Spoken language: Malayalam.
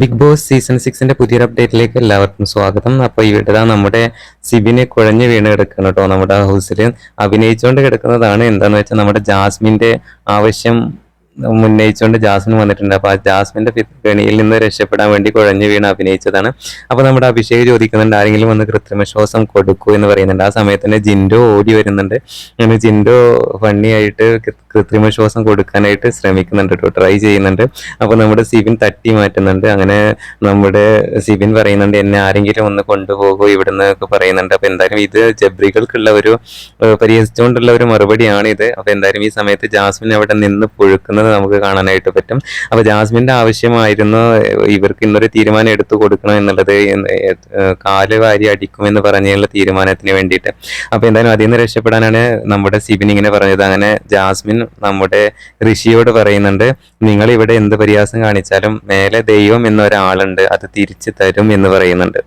ബിഗ് ബോസ് സീസൺ സിക്സിന്റെ പുതിയൊരു അപ്ഡേറ്റിലേക്ക് എല്ലാവർക്കും സ്വാഗതം. അപ്പോൾ ഇവിടെ നമ്മുടെ സിബിനെ കുഴഞ്ഞു വീണ് കിടക്കണം കേട്ടോ നമ്മുടെ ഹൗസിൽ അഭിനയിച്ചുകൊണ്ട് കിടക്കുന്നതാണ് എന്താണെന്ന് വെച്ചാൽ നമ്മുടെ ജാസ്മിന്റെ ആവശ്യം ഉന്നയിച്ചുകൊണ്ട് ജാസ്മിൻ വന്നിട്ടുണ്ട്. അപ്പോൾ ആ ജാസ്മിന്റെ പി- കെണിയിൽ നിന്ന് രക്ഷപ്പെടാൻ വേണ്ടി കുഴഞ്ഞു വീണ് അഭിനയിച്ചതാണ്. അപ്പോൾ നമ്മുടെ അഭിഷേക് ചോദിക്കുന്നുണ്ട് ആരെങ്കിലും വന്ന് കൃത്രിമ ശ്വാസം കൊടുക്കൂ എന്ന് പറയുന്നുണ്ട്. ആ സമയത്ത് ജിൻഡോ ഓടി വരുന്നുണ്ട്. അങ്ങനെ ജിൻഡോ ഫണ്ണിയായിട്ട് കൃത്രിമ ശ്വാസം കൊടുക്കാനായിട്ട് ശ്രമിക്കുന്നുണ്ട് കേട്ടോ ട്രൈ ചെയ്യുന്നുണ്ട്. അപ്പോൾ നമ്മുടെ സിബിൻ തട്ടി മാറ്റുന്നുണ്ട്. അങ്ങനെ നമ്മുടെ സിബിൻ പറയുന്നുണ്ട് എന്നെ ആരെങ്കിലും ഒന്ന് കൊണ്ടുപോകൂ ഇവിടുന്ന് ഒക്കെ പറയുന്നുണ്ട്. അപ്പോൾ എന്തായാലും ഇത് ജബ്രികൾക്കുള്ള ഒരു പരിഹസിച്ചുകൊണ്ടുള്ള ഒരു മറുപടിയാണ് ഇത് അപ്പോൾ എന്തായാലും ഈ സമയത്ത് ജാസ്മിൻ അവിടെ നിന്ന് പുഴുക്കുന്നത് നമുക്ക് കാണാനായിട്ട് പറ്റും. അപ്പോൾ ജാസ്മിന്റെ ആവശ്യമായിരുന്നു ഇവർക്ക് ഇന്നൊരു തീരുമാനം എടുത്തു കൊടുക്കണം എന്നുള്ളത് കാൽ വാരി അടിക്കുമെന്ന് പറഞ്ഞുള്ള തീരുമാനത്തിന് വേണ്ടിയിട്ട്. അപ്പോൾ എന്തായാലും അതിൽ നിന്ന് രക്ഷപ്പെടാനാണ് നമ്മുടെ സിബിൻ ഇങ്ങനെ പറഞ്ഞത്. അങ്ങനെ ജാസ്മിൻ നമ്മുടെ ഋഷിയോട് പറയുന്നുണ്ട് നിങ്ങൾ ഇവിടെ എന്ത് പരിഹാസം കാണിച്ചാലും മേലെ ദൈവം എന്നൊരാളുണ്ട് അത് തിരിച്ചു തരും എന്ന് പറയുന്നുണ്ട്.